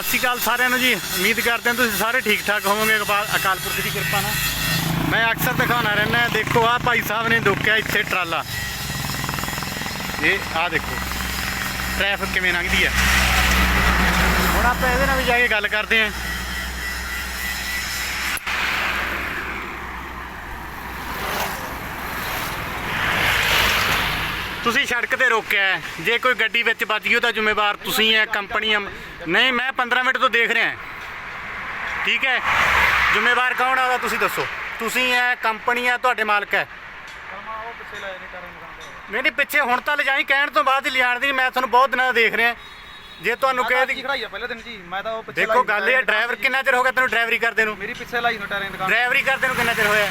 ਸਤਿ ਸ਼੍ਰੀ ਅਕਾਲ ਸਾਰਿਆਂ ਨੂੰ ਜੀ। ਉਮੀਦ ਕਰਦੇ ਹਾਂ ਤੁਸੀਂ ਸਾਰੇ ਠੀਕ ਠਾਕ ਹੋਵੋਗੇ। ਅਕਾਲ ਅਕਾਲ ਪੁਰਖ ਦੀ ਕਿਰਪਾ ਨਾਲ। ਮੈਂ ਅਕਸਰ ਦਿਖਾਉਣਾ ਰਹਿੰਦਾ ਦੇਖੋ, ਆਹ ਭਾਈ ਸਾਹਿਬ ਨੇ ਰੋਕਿਆ ਇੱਥੇ ਟਰਾਲਾ। ਇਹ ਆਹ ਦੇਖੋ ਟ੍ਰੈਫਿਕ ਕਿਵੇਂ ਲੰਘਦੀ ਹੈ। ਹੁਣ ਆਪਾਂ ਇਹਦੇ ਨਾਲ ਵੀ ਜਾ ਕੇ ਗੱਲ ਕਰਦੇ ਹਾਂ। ਤੁਸੀਂ ਸੜਕ ਤੇ ਰੋਕਿਆ ਹੈ। ਜੇ ਕੋਈ ਗੱਡੀ ਵਿੱਚ ਵੱਜ ਗਈ ਉਹਦਾ ਜ਼ਿੰਮੇਵਾਰ ਤੁਸੀਂ ਹੈ ਕੰਪਨੀ ਹੈ ਨਹੀਂ ਮੈਂ 15 ਮਿੰਟ ਤੋਂ ਦੇਖ ਰਿਹਾ ਠੀਕ ਹੈ? ਜ਼ਿੰਮੇਵਾਰ ਕੌਣ ਆ ਉਹਦਾ ਤੁਸੀਂ ਦੱਸੋ। ਤੁਸੀਂ ਹੈ ਕੰਪਨੀ ਹੈ ਤੁਹਾਡੇ ਮਾਲਕ ਹੈ। ਨਹੀਂ ਨਹੀਂ ਪਿੱਛੇ ਹੁਣ ਤਾਂ ਲਿਜਾਈ ਕਹਿਣ ਤੋਂ ਬਾਅਦ ਹੀ ਲਿਜਾਣ ਦੀ ਮੈਂ ਤੁਹਾਨੂੰ ਬਹੁਤ ਦਿਨਾਂ ਦਾ ਦੇਖ ਰਿਹਾ। ਜੇ ਤੁਹਾਨੂੰ ਕਹਿ ਦੀ ਖੜਾਈ ਆ ਪਹਿਲੇ ਦਿਨ ਜੀ ਮੈਂ ਤਾਂ ਉਹ ਪਿੱਛੇ ਦੇਖੋ ਗੱਲ ਇਹ ਹੈ ਡਰਾਈਵਰ ਕਿੰਨਾ ਚਿਰ ਹੋ ਗਿਆ ਤੈਨੂੰ ਡਰਾਈਵਰੀ ਕਰਦੇ ਨੂੰ? ਮੇਰੀ ਪਿੱਛੇ ਲਾਈ ਨੂੰ ਟਾਇਰਾਂ ਦੀ ਦੁਕਾਨ ਡਰਾਈਵਰੀ ਕਰਦੇ ਨੂੰ ਕਿੰਨਾ ਚਿਰ ਹੋਇਆ?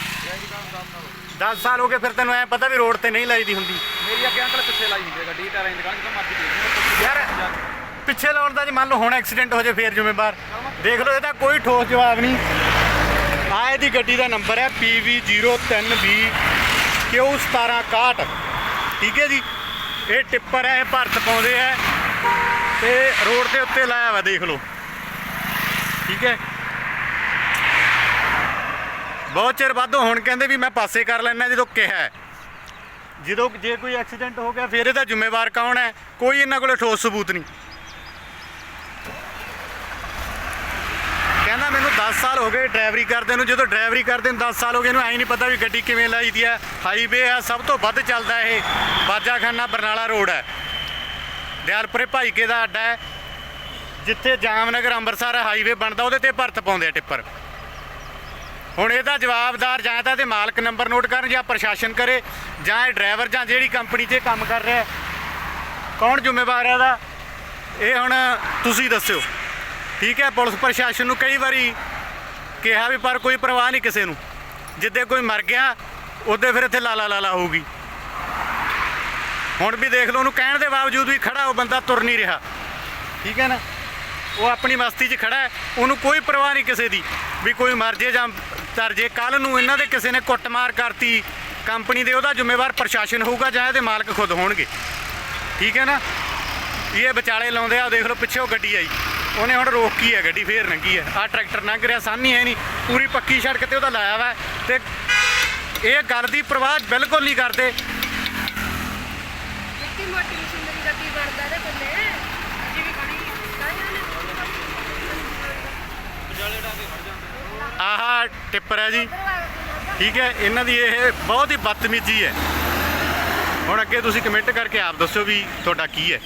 10 ਸਾਲ ਹੋ ਗਏ ਫਿਰ ਤੈਨੂੰ ਐ ਪਤਾ ਵੀ ਰੋਡ ਤੇ ਨਹੀਂ ਲਾਈਦੀ ਹੁੰਦੀ। ਮੇਰੀ ਅੱਗੇ ਅੰਕਲ ਪਿੱਛੇ ਲਾਈ ਹੁੰਦੀ ਹੈ ਗੱਡੀ ਟਾਇਰਾਂ ਦੀ ਦੁਕਾਨ ਜਦੋਂ ਮਰਜ਼ੀ ਦੇਖ ਯਾਰ ਪਿੱਛੇ ਲਾਉਣ ਦਾ ਜੀ ਮੰਨ ਲਓ ਹੁਣ ਐਕਸੀਡੈਂਟ ਹੋ ਜਾਏ ਫੇਰ ਜ਼ਿੰਮੇਵਾਰ। ਦੇਖ ਲਓ ਇਹਦਾ ਕੋਈ ਠੋਸ ਜਵਾਬ ਨਹੀਂ। ਆ ਇਹਦੀ ਗੱਡੀ ਦਾ ਨੰਬਰ ਹੈ PV03B Q1761 ਠੀਕ ਹੈ ਜੀ? ਇਹ ਟਿੱਪਰ ਹੈ ਇਹ ਭਰਤ ਪਾਉਂਦੇ ਹੈ। ਤੇ ਰੋਡ ਦੇ ਉੱਤੇ ਲਾਇਆ ਵਾ ਦੇਖ ਲਓ। ਠੀਕ ਹੈ? ਬਹੁਤ ਚਿਰ ਬਾਅਦੋਂ ਹੁਣ ਕਹਿੰਦੇ ਵੀ ਮੈਂ ਪਾਸੇ ਕਰ ਲੈਣਾ ਜਦੋਂ ਕਿਹਾ। ਜਦੋਂ ਜੇ ਕੋਈ ਐਕਸੀਡੈਂਟ ਹੋ ਗਿਆ, ਫਿਰ ਇਹਦਾ ਜ਼ਿੰਮੇਵਾਰ ਕੌਣ ਹੈ? ਕੋਈ ਇਹਨਾਂ ਕੋਲੇ ਠੋਸ ਸਬੂਤ ਨਹੀਂ। ਕਹਿੰਦਾ, ਮੈਨੂੰ 10 ਸਾਲ ਹੋ ਗਏ ਡਰਾਈਵਰੀ ਕਰਦੇ ਨੂੰ। ਜਦੋਂ ਡਰਾਈਵਰੀ ਕਰਦੇ ਨੂੰ 10 ਸਾਲ ਹੋ ਗਏ, ਇਹਨੂੰ ਐਂ ਨਹੀਂ ਪਤਾ ਵੀ ਗੱਡੀ ਕਿਵੇਂ ਲਾਈਦੀ ਹੈ। ਹਾਈਵੇ ਆ ਸਭ ਤੋਂ ਵੱਧ ਚੱਲਦਾ ਇਹ। ਬਾਜਾਖਾਨਾ ਬਰਨਾਲਾ ਰੋਡ ਹੈ। ਦਿਆਲਪੁਰੇ ਭਾਈਕੇ ਦਾ ਅੱਡਾ ਹੈ। ਜਿੱਥੇ ਜਾਮਨਗਰ ਅੰਮ੍ਰਿਤਸਰ ਹਾਈਵੇ ਬਣਦਾ, ਉਹਦੇ ਤੇ ਭਰਤ ਪਾਉਂਦੇ ਆ ਟਿੱਪਰ। ਹੁਣ ਇਹਦਾ ਜਵਾਬਦਾਰ ਜਾਂ ਤਾਂ ਤੇ ਮਾਲਕ ਨੰਬਰ ਨੋਟ ਕਰਨ ਜਾਂ ਪ੍ਰਸ਼ਾਸਨ ਕਰੇ ਜਾਂ ਇਹ ਡਰਾਈਵਰ ਜਾਂ ਜਿਹੜੀ ਕੰਪਨੀ 'ਚ ਕੰਮ ਕਰ ਰਿਹਾ ਕੌਣ ਜ਼ਿੰਮੇਵਾਰ ਹੈ ਇਹਦਾ? ਇਹ ਹੁਣ ਤੁਸੀਂ ਦੱਸਿਓ। ਠੀਕ ਹੈ, ਪੁਲਿਸ ਪ੍ਰਸ਼ਾਸਨ ਨੂੰ ਕਈ ਵਾਰੀ ਕਿਹਾ ਵੀ ਪਰ ਕੋਈ ਪਰਵਾਹ ਨਹੀਂ ਕਿਸੇ ਨੂੰ। ਜਿੱਦੇ ਕੋਈ ਮਰ ਗਿਆ, ਉਹਦੇ ਫਿਰ ਇੱਥੇ ਲਾਲਾ ਲਾਲਾ ਹੋਊਗੀ। ਹੁਣ ਵੀ ਦੇਖ ਲਓ, ਉਹਨੂੰ ਕਹਿਣ ਦੇ ਬਾਵਜੂਦ ਵੀ ਖੜਾ ਉਹ ਬੰਦਾ ਤੁਰ ਨਹੀਂ ਰਿਹਾ। ਠੀਕ ਹੈ ਨਾ? ਉਹ ਆਪਣੀ ਮਸਤੀ 'ਚ ਖੜਾ ਹੈ, ਉਹਨੂੰ ਕੋਈ ਪਰਵਾਹ ਨਹੀਂ ਕਿਸੇ ਦੀ ਵੀ ਕੋਈ ਮਰ ਜੇ ਜਾਂ ਤਰ ਜੇ ਕੱਲ ਨੂੰ ਇਹਨਾਂ ਦੇ ਕਿਸੇ ਨੇ ਕੁੱਟਮਾਰ ਕਰਤੀ, ਕੰਪਨੀ ਦੇ ਉਹਦਾ ਜ਼ਿੰਮੇਵਾਰ ਪ੍ਰਸ਼ਾਸਨ ਹੋਊਗਾ ਜਾਂ ਇਹਦੇ ਮਾਲਕ ਖੁਦ ਹੋਣਗੇ। ਠੀਕ ਹੈ ਨਾ? ਇਹ ਵਿਚਾਲੇ ਲਾਉਂਦੇ ਆ ਦੇਖ ਲਓ ਪਿੱਛੇ ਉਹ ਗੱਡੀ ਆਈ। ਉਹਨੇ ਹੁਣ ਰੋਕੀ ਹੈ ਗੱਡੀ, ਫੇਰ ਲੰਗੀ ਹੈ ਆ ਟਰੈਕਟਰ ਲੰਘ ਰਿਹਾ ਸਾਨੀ ਹੈ ਨਹੀਂ। ਪੂਰੀ ਪੱਕੀ ਸੜਕ ਤੇ ਉਹਦਾ ਲਾਇਆ ਵਾ ਤੇ ਇਹ ਗੱਲ ਦੀ ਪਰਵਾਹ ਬਿਲਕੁਲ ਨਹੀਂ ਕਰਦੇ। ਇੱਕੀ ਮੋਟੀ ਮਸ਼ੀਨਰੀ ਗੱਡੀ ਬਣਦਾ ਇਹਦੇ ਥੱਲੇ ਅਜੀ ਵੀ ਖੜੀ ਸਾਰਿਆਂ ਨੇ ਆਹ ਟਿੱਪਰ ਹੈ ਜੀ। ਠੀਕ ਹੈ, ਇਹਨਾਂ ਦੀ ਇਹ ਬਹੁਤ ਹੀ ਬਦਤਮੀਜ਼ੀ ਹੈ। ਹੁਣ ਅੱਗੇ ਤੁਸੀਂ ਕਮੈਂਟ ਕਰਕੇ ਆਪ ਦੱਸੋ ਵੀ ਤੁਹਾਡਾ ਕੀ ਹੈ।